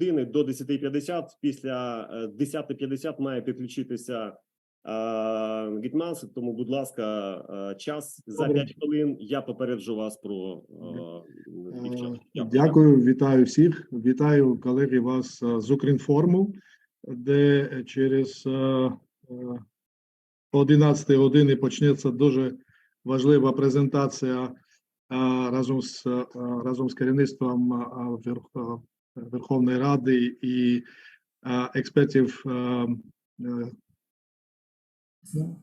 години до 10.50. Після е, 10.50 має підключитися е, Гетьманцев, тому, будь ласка, е, час за Добре. 5 хвилин. Я попереджу вас про е, час. Е, Дякую, вітаю всіх. Вітаю колеги вас е, з Укрінформу, де через е, е, 11 години почнеться дуже важлива презентація е, разом з е, разом з керівництвом е, е, Верховної Ради і експертів е,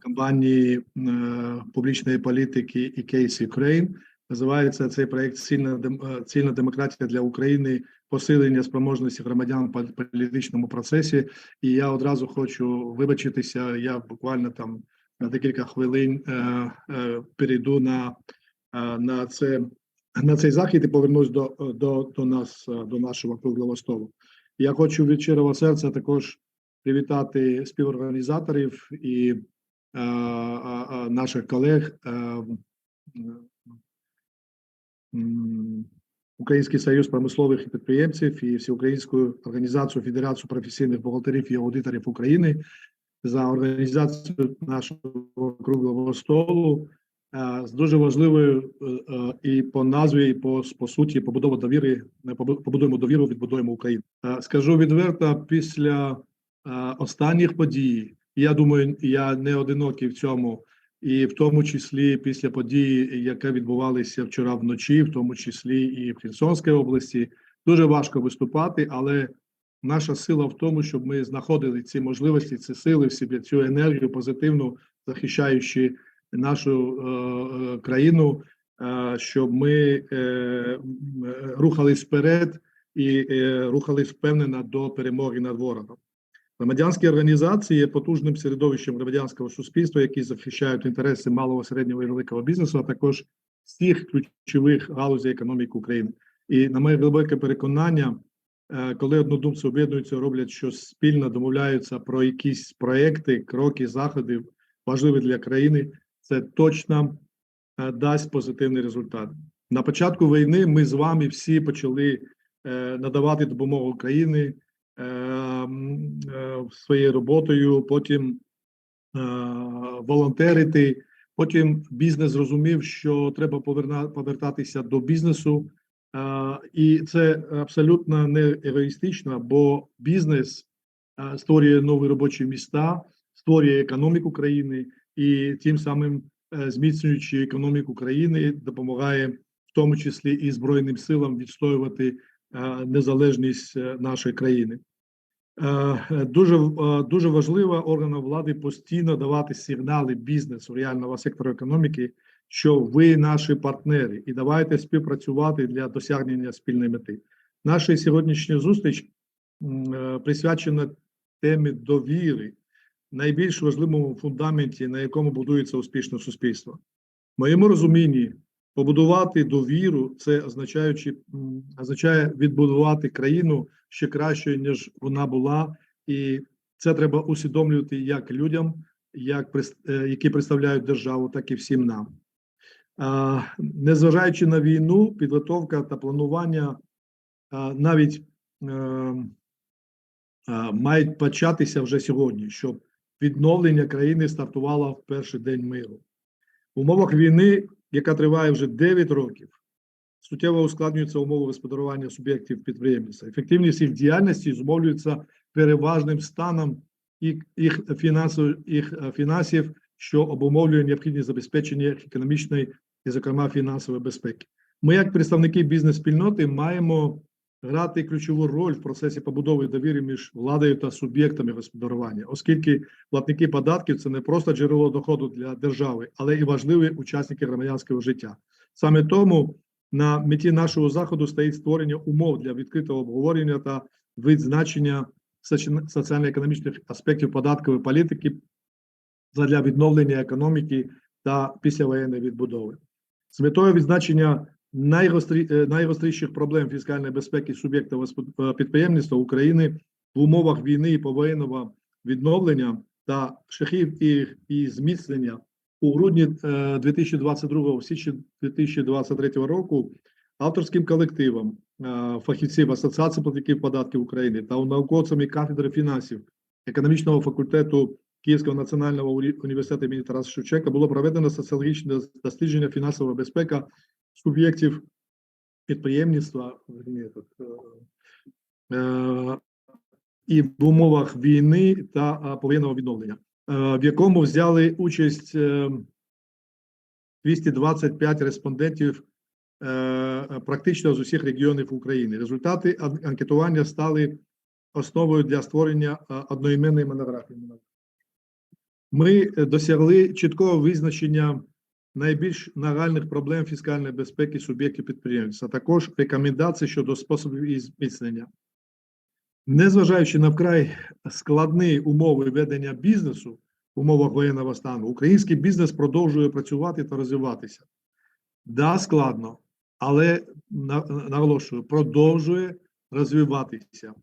компанії е, публічної політики і Кейс Ukraine. Називається цей проект «Цільна, дем- е, цільна демократія для України, посилення спроможності громадян в політичному процесі. І я одразу хочу вибачитися. Я буквально там на декілька хвилин е, е, перейду на, е, на це на цей захід і повернусь до, до, до нас, е, до нашого круглого столу. Я хочу від щирого серця також привітати співорганізаторів і е, е, наших колег. е, Український союз промислових підприємців і Всеукраїнську організацію Федерацію професійних бухгалтерів і аудиторів України за організацію нашого круглого столу з дуже важливою е, е, і по назві, і по, по суті побудова довіри. Ми побудуємо довіру, відбудуємо Україну. Е, Скажу відверто, після е, останніх подій, я думаю, я не одинокий в цьому і в тому числі після подій, яка відбувалися вчора вночі, в тому числі і в Херсонській області, дуже важко виступати, але наша сила в тому, щоб ми знаходили ці можливості, ці сили в собі, цю енергію позитивну, захищаючи нашу е, е, країну, е, щоб ми е, рухались вперед і е, рухались впевнено до перемоги над ворогом. Громадянські організації є потужним середовищем громадянського суспільства, які захищають інтереси малого, середнього і великого бізнесу, а також всіх ключових галузей економіки України. І на моє глибоке переконання, е, коли однодумці об'єднуються, роблять щось спільно, домовляються про якісь проекти, кроки, заходи важливі для країни, це точно е, дасть позитивний результат. На початку війни ми з вами всі почали е, надавати допомогу Україні е, своєю роботою, потім волонтерити. Потім бізнес зрозумів, що треба повертатися до бізнесу, і це абсолютно не егоїстично, бо бізнес створює нові робочі міста, створює економіку країни і тим самим е, зміцнюючи економіку країни, допомагає в тому числі і збройним силам відстоювати е, незалежність е, нашої країни. Дуже дуже важливо органам влади постійно давати сигнали бізнесу реального сектору економіки, що ви наші партнери, і давайте співпрацювати для досягнення спільної мети. Наша сьогоднішня зустріч присвячена темі довіри, найбільш важливому фундаменті, на якому будується успішне суспільство. В моєму розумінні побудувати довіру це означаючи, означає відбудувати країну ще кращою, ніж вона була, і це треба усвідомлювати як людям, як е, які представляють державу, так і всім нам. Незважаючи на війну, підготовка та планування навіть е, мають початися вже сьогодні, щоб відновлення країни стартувало в перший день миру. В умовах війни, яка триває вже 9 років, суттєво ускладнюються умови господарювання суб'єктів підприємництва. Ефективність їх діяльності зумовлюється переважним станом їх, фінансів, їх е, фінансів, що обумовлює необхідність забезпечення економічної і, зокрема, фінансової безпеки. Ми, як представники бізнес-спільноти, маємо грати ключову роль в процесі побудови довіри між владою та суб'єктами господарювання, оскільки платники податків це не просто джерело доходу для держави, але і важливі учасники громадянського життя. Саме тому на меті нашого заходу стоїть створення умов для відкритого обговорення та відзначення соціально-економічних аспектів податкової політики для відновлення економіки та післявоєнної відбудови. З метою відзначення найгостріших проблем фіскальної безпеки суб'єктів е, підприємництва України в умовах війни і повоєнного відновлення та шляхів і, і зміцнення у грудні е, 2022 в січні 2023 року авторським колективом фахівців Асоціації платників податків України та науковцями кафедри фінансів економічного факультету Київського національного університету імені Тараса Шевченка було проведено соціологічне дослідження фінансова безпека суб'єктів підприємництва ні, тут, е, е, і в умовах війни та повоєнного відновлення, е, в якому взяли участь е, 225 респондентів е, практично з усіх регіонів України. Результати анкетування стали основою для створення е, одноіменної монографії. Ми е, досягли чіткого визначення найбільш нагальних проблем фіскальної безпеки суб'єктів підприємництва, а також рекомендацій щодо способів її зміцнення. Незважаючи на вкрай складні умови ведення бізнесу в умовах воєнного стану, український бізнес продовжує працювати та розвиватися. Да, складно, але наголошую, продовжує розвиватися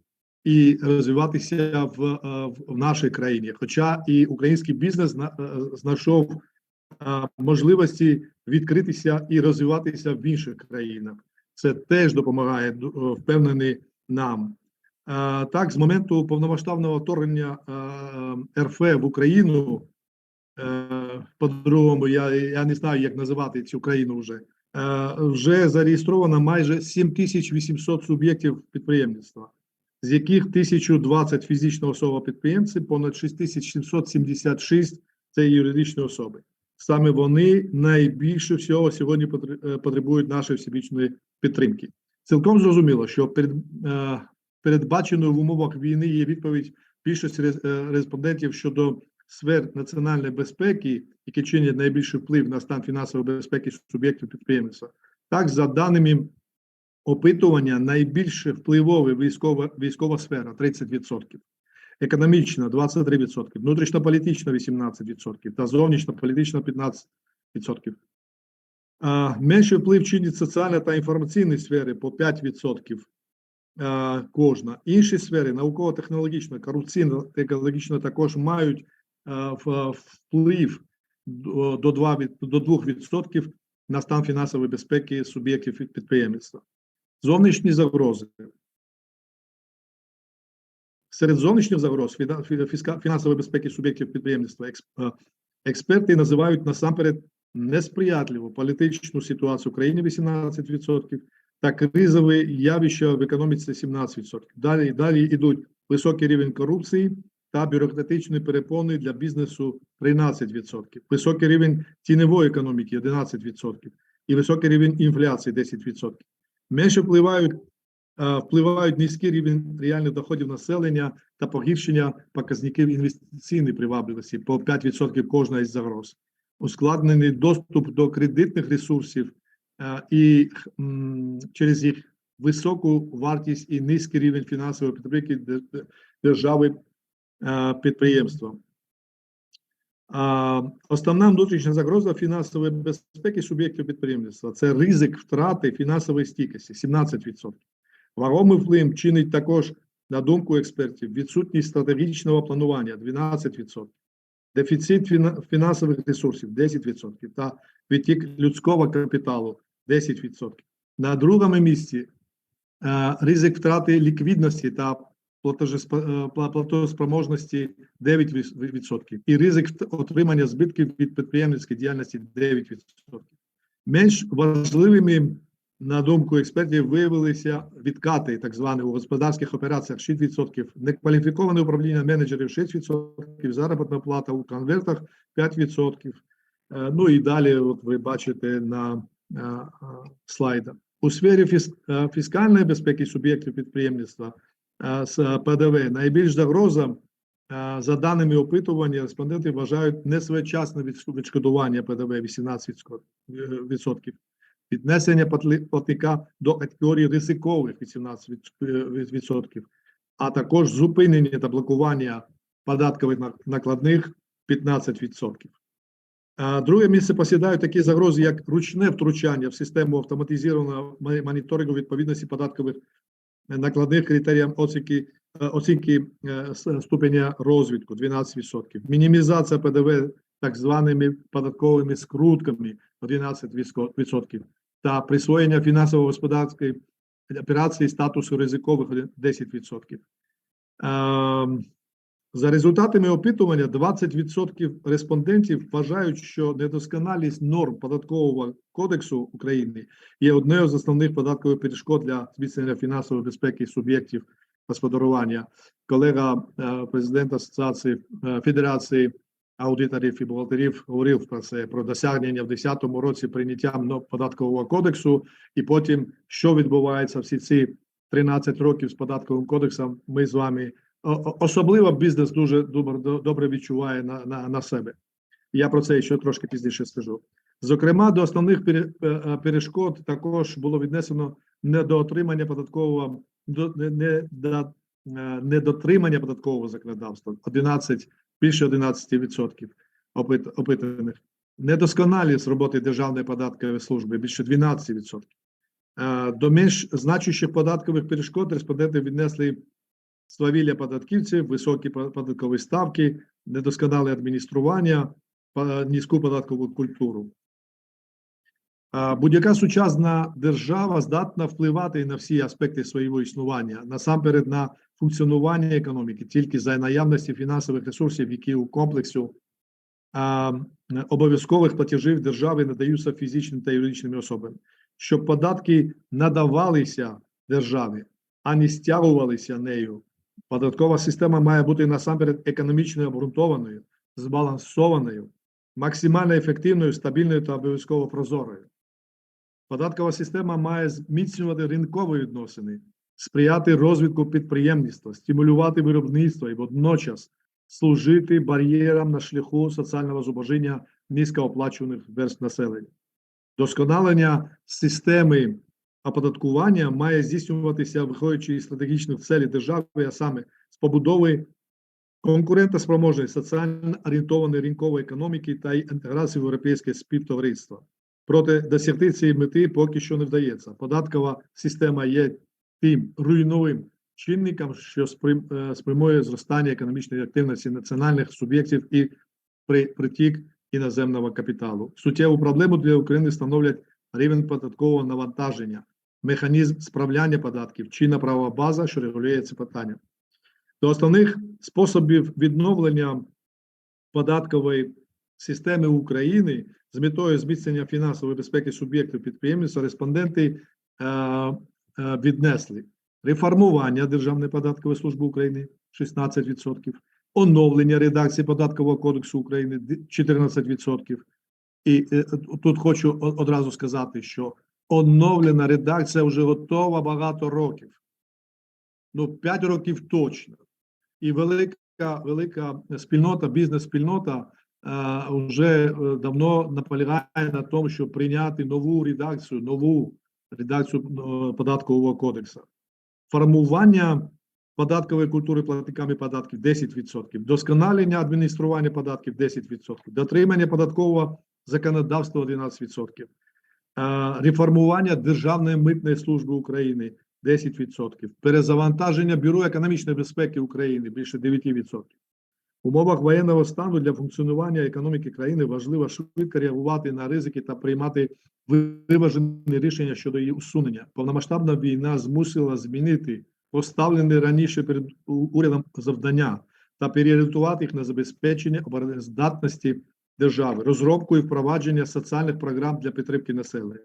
і розвиватися в, е, в- нашій країні. Хоча і український бізнес е, знайшов можливості відкритися і розвиватися в інших країнах. Це теж допомагає е, впевнений нам. Так, з моменту повномасштабного вторгнення РФ в Україну, е, по-другому, я, я не знаю, як називати цю країну вже. е, Вже зареєстровано майже 7800 суб'єктів підприємництва, з яких 1020 фізична особа підприємці, понад 6776 це юридичні особи. Саме вони найбільше всього сьогодні е, потребують нашої всебічної підтримки. Цілком зрозуміло, що перед, е, передбаченою в умовах війни є відповідь більшості е, респондентів щодо сфер національної безпеки, які чинять найбільший вплив на стан фінансової безпеки суб'єктів підприємництва. Так, за даними опитування, найбільш впливова військова, військова сфера 30%, економічна 23%, внутрішньополітична 18% та зовнішньополітична 15%. Менший вплив чинить соціальна та інформаційні сфери по 5% кожна. Інші сфери науково-технологічна, корупційна екологічна також мають вплив до до 2 від- до 2% на стан фінансової безпеки суб'єктів під- підприємництва. Зовнішні загрози. Серед зовнішніх загроз фінансової безпеки суб'єктів підприємництва е, експерти називають насамперед несприятливу політичну ситуацію в країні 18% та кризові явища в економіці 17%. Далі, далі йдуть високий рівень корупції та бюрократичні перепони для бізнесу 13%, високий рівень тіньової економіки 11% і високий рівень інфляції 10%. Менше впливають, впливають низький рівень реальних доходів населення та погіршення показників інвестиційної привабливості по 5% кожна із загроз. Ускладнений доступ до кредитних ресурсів е, і через їх високу вартість і низький рівень фінансової підтримки де- де- держави е, підприємства. Основна внутрішня загроза фінансової безпеки суб'єктів підприємництва це ризик втрати фінансової стійкості 17%. Вагомий вплив чинить також, на думку експертів, відсутність стратегічного планування 12%, дефіцит фінансових ресурсів 10% та відтік людського капіталу 10%. На другому місці е, ризик втрати ліквідності та е, пла- платоспроможності 9% і ризик отримання збитків від підприємницької діяльності 9%. Менш важливими, на думку експертів, виявилися відкати, так звані у господарських операціях 6%, некваліфіковане управління менеджерів 6%, заробітна плата у конвертах 5%. Е, Ну і далі, от ви бачите на е, слайдах. У сфері е, фіскальної безпеки суб'єктів підприємництва з ПДВ найбільш загроза, за даними опитування, респонденти вважають несвоєчасне відш- відшкодування ПДВ 18%, е, відсотків, віднесення платника до категорії ризикових 18%, від- е, а також зупинення та блокування податкових накладних 15%. Друге місце посідають такі загрози, як ручне втручання в систему автоматизованого моніторингу відповідності податкових е, накладних критеріям оцінки, е, оцінки ступеня розвитку 12%, мінімізація ПДВ так званими податковими скрутками 11% та присвоєння фінансово-господарської операцій статусу ризикових 10%. Ем, За результатами опитування 20% респондентів вважають, що недосконалість норм податкового кодексу України є однією з основних податкових перешкод для зміцнення фінансової безпеки суб'єктів господарювання. Колега е, президента Асоціації е, Федерації аудиторів і бухгалтерів говорив про це про досягнення в 2010 році прийняттям но- податкового кодексу, і потім що відбувається всі ці 13 років з податковим кодексом. Ми з вами особливо бізнес дуже добре, добре відчуває на, на, на себе. Я про це ще трошки пізніше скажу. Зокрема, до основних е, е, перешкод також було віднесено недоотримання податкового е, недотримання податкового законодавства 11, більше 11% опитаних. Недосконалість роботи Державної податкової служби більше 12%. Е, До менш значущих податкових перешкод респонденти віднесли свавілля податківців, високі податкові ставки, недосконале адміністрування, низьку податкову культуру. Будь-яка сучасна держава здатна впливати на всі аспекти свого існування, насамперед на функціонування економіки, тільки за наявності фінансових ресурсів, які у комплексу обов'язкових платежів держави надаються фізичним та юридичним особам, щоб податки надавалися державі, а не стягувалися нею. Податкова система має бути насамперед економічно обґрунтованою, збалансованою, максимально ефективною, стабільною та обов'язково прозорою. Податкова система має зміцнювати ринкові відносини, сприяти розвитку підприємництва, стимулювати виробництво і водночас служити бар'єрам на шляху соціального зубожіння низькооплачуваних верст населення. Досконалення системи оподаткування має здійснюватися, виходячи із стратегічних целей держави, а саме з побудови конкурентоспроможної, соціально орієнтованої ринкової економіки та інтеграції в європейське співтовариство. Проте досягти цієї мети поки що не вдається. Податкова система є тим руйновим чинником, що е, спрямує зростання економічної активності національних суб'єктів і притік іноземного капіталу. Суттєву проблему для України становлять рівень податкового навантаження, механізм справляння податків, чинна правова база, що регулює це питання. До основних способів відновлення податкової системи України з метою зміцнення фінансової безпеки суб'єктів підприємництва респонденти е, е, віднесли реформування Державної податкової служби України 16%, оновлення редакції податкового кодексу України 14%. І е, тут хочу одразу сказати, що оновлена редакція вже готова багато років. Ну, 5 років точно. І велика, велика спільнота, бізнес-спільнота вже е, давно наполягає на тому, щоб прийняти нову редакцію, нову редакцію е, податкового кодексу. Формування податкової культури платниками податків 10%, досконалення адміністрування податків 10%, дотримання податкового законодавства 11%, е, реформування Державної митної служби України 10%, перезавантаження Бюро економічної безпеки України більше 9%. Умовах воєнного стану для функціонування економіки країни важливо швидко реагувати на ризики та приймати виважені рішення щодо її усунення. Повномасштабна війна змусила змінити поставлені раніше перед урядом завдання та переорієнтувати їх на забезпечення обороноздатності держави, розробку і впровадження соціальних програм для підтримки населення.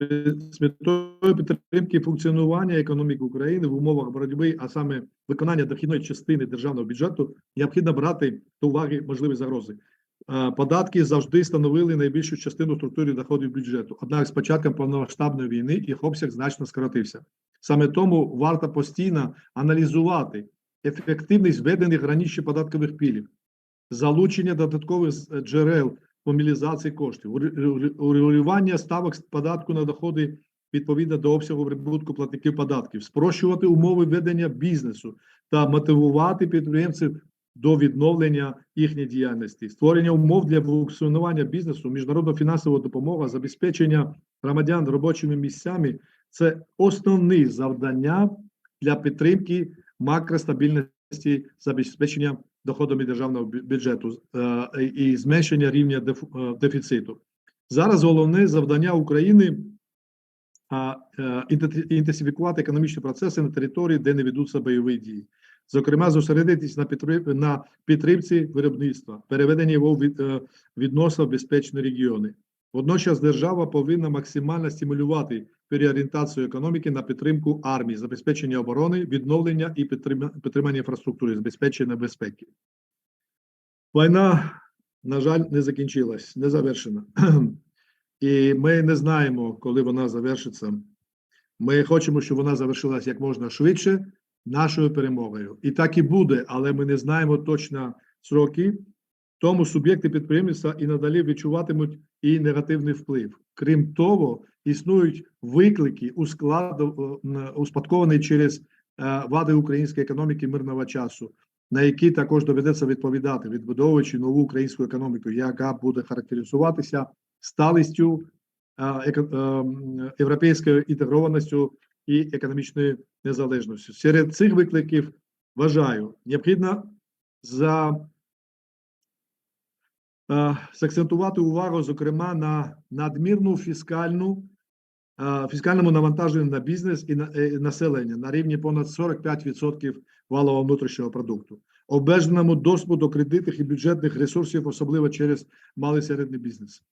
З- метою підтримки функціонування економіки України в умовах боротьби, а саме виконання дохідної частини державного бюджету, необхідно брати до уваги можливі загрози. Е, Податки завжди становили найбільшу частину структури доходів бюджету. Однак з початком повномасштабної війни їх обсяг значно скоротився. Саме тому варто постійно аналізувати ефективність введених раніше податкових пілів, залучення додаткових джерел мобілізації коштів, уре- уре- урегулювання ставок податку на доходи відповідно до обсягу прибутку платників податків, спрощувати умови ведення бізнесу та мотивувати підприємців до відновлення їхньої діяльності, створення умов для функціонування бізнесу, міжнародна фінансова допомога, забезпечення громадян робочими місцями це основні завдання для підтримки макростабільності забезпечення доходами державного бюджету е, і зменшення рівня е, дефіциту. Зараз головне завдання України е, інтенсифікувати економічні процеси на території, де не ведуться бойові дії. Зокрема, зосередитись на підтримці, виробництва, переведення його від, відносно в безпечні регіони. Водночас держава повинна максимально стимулювати переорієнтацію економіки на підтримку армії, забезпечення оборони, відновлення і підтримання інфраструктури, забезпечення безпеки. Війна, на жаль, не закінчилась, не завершена. І ми не знаємо, коли вона завершиться. Ми хочемо, щоб вона завершилась як можна швидше нашою перемогою. І так і буде, але ми не знаємо точно сроки. Тому суб'єкти підприємництва і надалі відчуватимуть і негативний вплив. Крім того, існують виклики, е, успадковані через е, вади української економіки мирного часу, на які також доведеться відповідати, відбудовуючи нову українську економіку, яка буде характеризуватися сталістю, е, європейською інтегрованістю і економічною незалежністю. Серед цих викликів вважаю, необхідно за е, закцентувати увагу, зокрема, на надмірну фіскальну е, фіскальному навантаженню на бізнес і на е, населення на рівні понад 45% валового внутрішнього продукту, обмеженому доступу до кредитних і бюджетних ресурсів, особливо через малий і середній бізнес.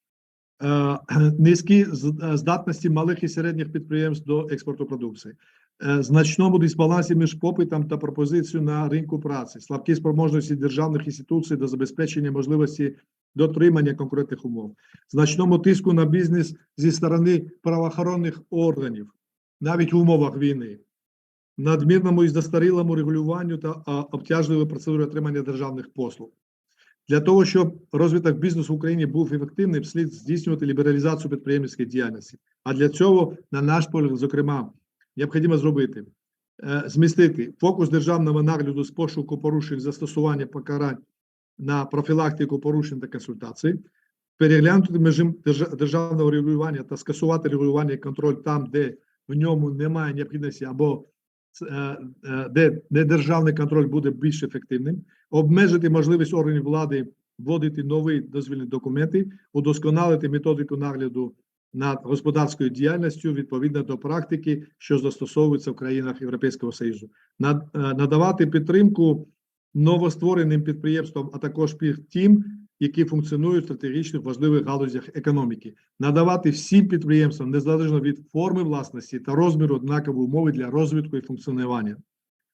Низькі здатності малих і середніх підприємств до експорту продукції, значному дисбалансі між попитом та пропозицією на ринку праці, слабкі спроможності державних інституцій до забезпечення можливості дотримання конкурентних умов, значному тиску на бізнес зі сторони правоохоронних органів, навіть в умовах війни, надмірному і застарілому регулюванню та а, обтяжливої процедури отримання державних послуг. Для того, щоб розвиток бізнесу в Україні був ефективним, слід здійснювати лібералізацію підприємницької діяльності. А для цього, на наш погляд, зокрема, необхідно зробити е, змістити фокус державного нагляду з пошуку порушень застосування покарань на профілактику порушень та консультації, переглянути держа- державного регулювання та скасувати регулювання і контроль там, де в ньому немає необхідності або е, е, де, де державний контроль буде більш ефективним, обмежити можливість органів влади вводити нові дозвільні документи, удосконалити методику нагляду над господарською діяльністю відповідно до практики, що застосовується в країнах Європейського Союзу, е, надавати підтримку новоствореним підприємствам, а також тим, які функціонують в стратегічних важливих галузях економіки, надавати всім підприємствам незалежно від форми власності та розміру однакові умови для розвитку і функціонування.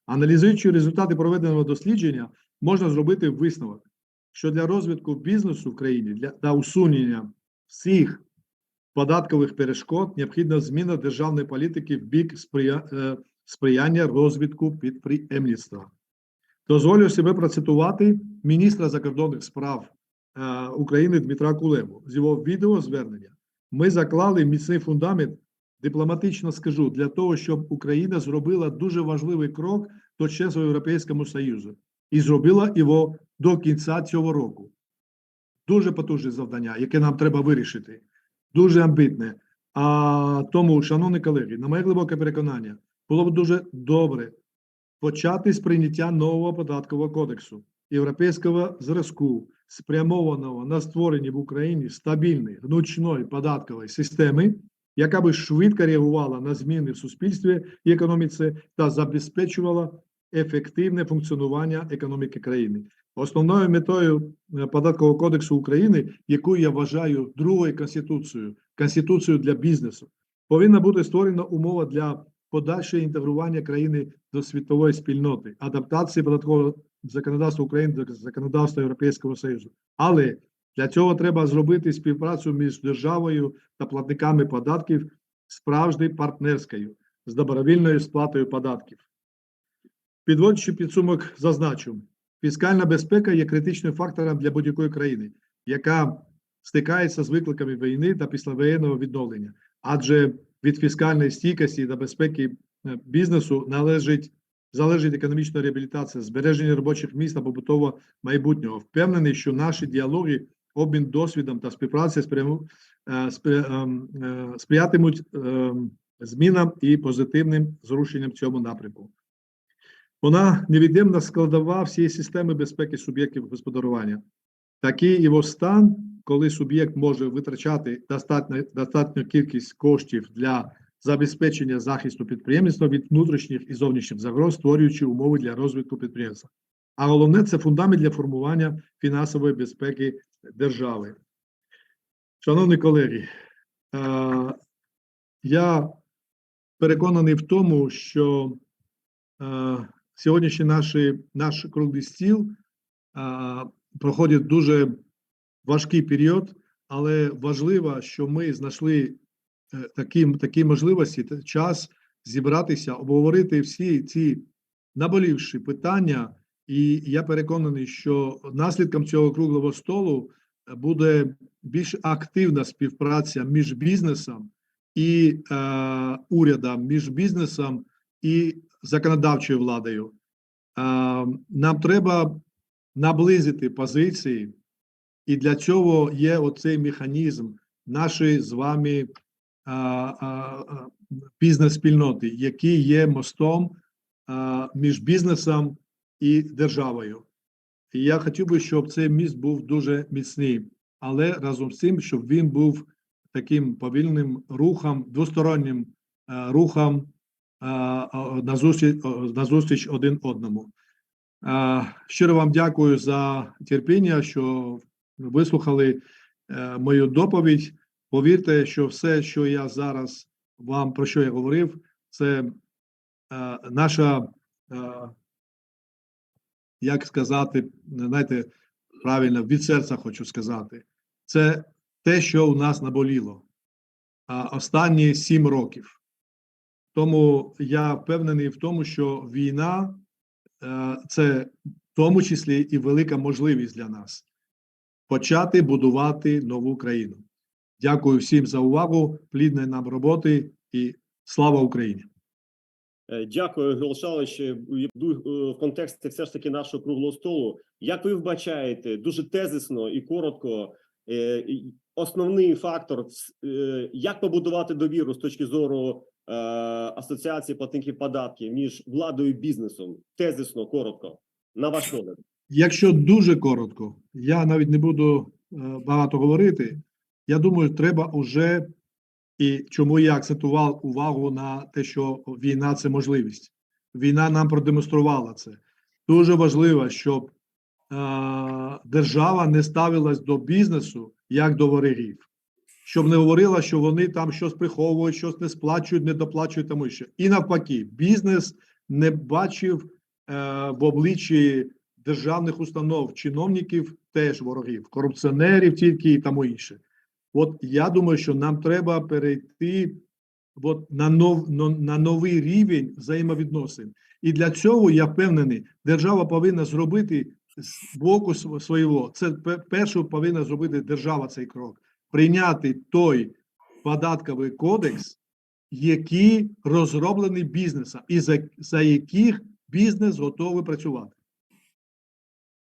Аналізуючи результати проведеного дослідження, можна зробити висновок, що для розвитку бізнесу в країні для та усунення всіх податкових перешкод необхідна зміна державної політики в бік е, сприяння розвитку підприємництва. Дозволю себе процитувати міністра закордонних справ е, України Дмитра Кулебу з його відеозвернення. Ми заклали міцний фундамент, дипломатично скажу, для того, щоб Україна зробила дуже важливий крок до членства Європейському Союзу і зробила його до кінця цього року. Дуже потужне завдання, яке нам треба вирішити, дуже амбітне. А тому, шановні колеги, на моє глибоке переконання, було б дуже добре почати з прийняття нового податкового кодексу європейського зразку, спрямованого на створення в Україні стабільної гнучної податкової системи, яка би швидко реагувала на зміни в суспільстві і економіці та забезпечувала ефективне функціонування економіки країни. Основною метою е, податкового кодексу України, яку я вважаю другою конституцією, конституцією для бізнесу, повинна бути створена умова для подальшого інтегрування країни до світової спільноти, адаптації податкового законодавства України до законодавства Європейського Союзу. Але для цього треба зробити співпрацю між державою та платниками податків справжньою партнерською з добровільною сплатою податків. Підводячи підсумок, зазначу, фіскальна безпека є критичним фактором для будь-якої країни, яка стикається з викликами війни та післявоєнного відновлення, адже від фіскальної стійкості та безпеки е, бізнесу належить залежить економічна реабілітація, збереження робочих місць та побутового майбутнього. Впевнений, що наші діалоги, обмін досвідом та співпраця е, е, сприятимуть змінам і позитивним зрушенням цьому напрямку. Вона невід'ємна складова всієї системи безпеки суб'єктів господарювання. Такий його стан, коли суб'єкт може витрачати достатньо, достатню кількість коштів для забезпечення захисту підприємництва від внутрішніх і зовнішніх загроз, створюючи умови для розвитку підприємства. А головне це фундамент для формування фінансової безпеки держави. Шановні колеги, е, я переконаний в тому, що е, сьогоднішній наш круглий стіл е, проходить дуже важкий період, але важливо, що ми знайшли е, такі, такі можливості, час зібратися, обговорити всі ці наболівші питання. І я переконаний, що наслідком цього круглого столу е, буде більш активна співпраця між бізнесом і е, урядом, між бізнесом і законодавчою владою. Е, нам треба наблизити позиції, і для цього є оцей механізм нашої з вами бізнес-спільноти, який є мостом а, між бізнесом і державою. І я хотів би, щоб цей міст був дуже міцний, але разом з тим, щоб він був таким повільним рухом, двостороннім а, рухом а, а, назустріч, назустріч один одному. Щиро вам дякую за терпіння, що вислухали е, мою доповідь. Повірте, що все, що я зараз вам про що я говорив, це е, наша, е, як сказати, знаєте, правильно, від серця хочу сказати, це те, що у нас наболіло останні сім років. Тому я впевнений в тому, що війна це в тому числі і велика можливість для нас почати будувати нову країну. Дякую всім за увагу, плідної нам роботи і слава Україні! Е, Дякую, Гелшалич. В контексті все ж таки нашого круглого столу. Як ви вбачаєте дуже тезисно і коротко, е, основний фактор, е, як побудувати довіру з точки зору е, асоціації платників податків між владою і бізнесом? Тезисно, коротко, на ваш погляд. Якщо дуже коротко, я навіть не буду е, багато говорити. Я думаю, треба уже і чому я акцентував увагу на те, що війна це можливість. Війна нам продемонструвала це. Дуже важливо, щоб е, держава не ставилась до бізнесу як до ворогів, щоб не говорила, що вони там щось приховують, щось не сплачують, не доплачують тому що. І навпаки, бізнес не бачив е, в обличчі державних установ, чиновників теж ворогів, корупціонерів тільки і тому інше. От я думаю, що нам треба перейти от на, нов, на, новий рівень взаємовідносин. І для цього я впевнений, держава повинна зробити з боку св- свого. Це пе- перше повинна зробити держава цей крок, прийняти той податковий кодекс, який розроблений бізнесом, і за, за яких бізнес готовий працювати.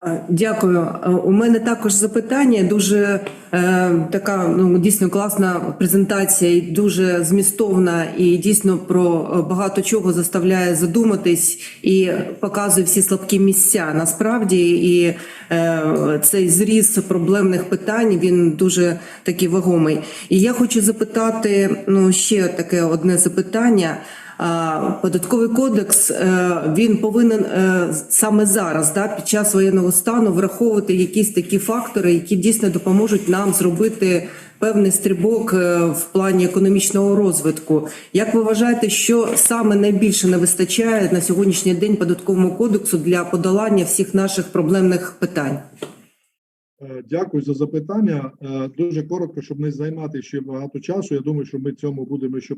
Е, Дякую. Е, У мене також запитання. Дуже е, така ну дійсно класна презентація, і дуже змістовна, і дійсно про е, багато чого заставляє задуматись і показує всі слабкі місця. Насправді, і е, цей зріз проблемних питань він дуже такий вагомий. І я хочу запитати ну ще таке одне запитання. Податковий кодекс е, він повинен е, саме зараз, да, під час воєнного стану, враховувати якісь такі фактори, які дійсно допоможуть нам зробити певний стрибок е, в плані економічного розвитку. Як ви вважаєте, що саме найбільше не вистачає на сьогоднішній день податковому кодексу для подолання всіх наших проблемних питань? Дякую за запитання. Дуже коротко, щоб не займати ще багато часу. Я думаю, що ми цьому будемо ще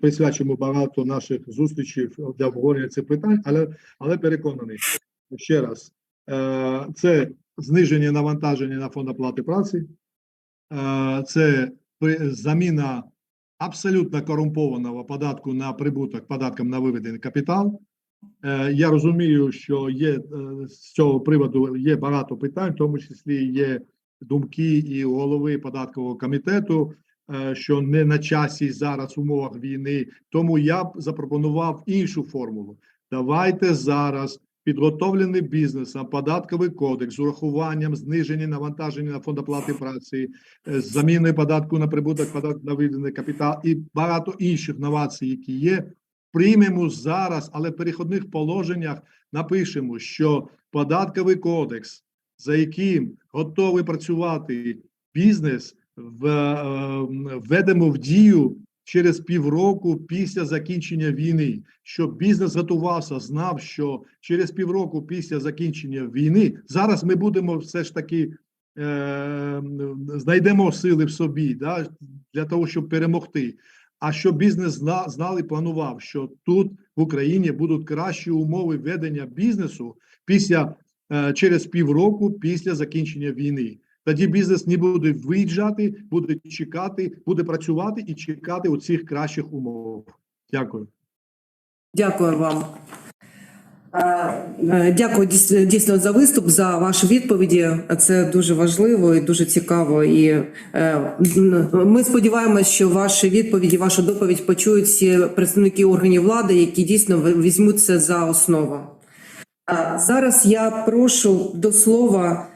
присвячимо багато наших зустрічей для обговорення цих питань, але, але переконаний ще раз, е, це зниження навантаження на фонд оплати праці, е, це заміна абсолютно корумпованого податку на прибуток податком на виведений капітал. Е, Я розумію, що є е, з цього приводу є багато питань, в тому числі є думки і голови податкового комітету, е, що не на часі зараз в умовах війни. Тому я б запропонував іншу формулу. Давайте зараз підготовлений бізнесом податковий кодекс з урахуванням зниження навантаження на фонд оплати праці, е, з заміною податку на прибуток, податку на виведений капітал і багато інших новацій, які є. Приймемо зараз, але в перехідних положеннях напишемо, що податковий кодекс, за яким готовий працювати бізнес, е, введемо в дію через півроку після закінчення війни, щоб бізнес готувався, знав, що через півроку після закінчення війни зараз ми будемо все ж таки е, знайдемо сили в собі да, для того, щоб перемогти. А щоб бізнес зна, знав і планував, що тут в Україні будуть кращі умови ведення бізнесу після е, через півроку після закінчення війни. Тоді бізнес не буде виїжджати, буде чекати, буде працювати і чекати у цих кращих умов. Дякую. Дякую вам. Е, е, Дякую дійс- дійсно за виступ, за ваші відповіді. Це дуже важливо і дуже цікаво. І е, ми сподіваємося, що ваші відповіді, вашу доповідь почують всі представники органів влади, які дійсно візьмуть це за основу. Зараз я прошу до слова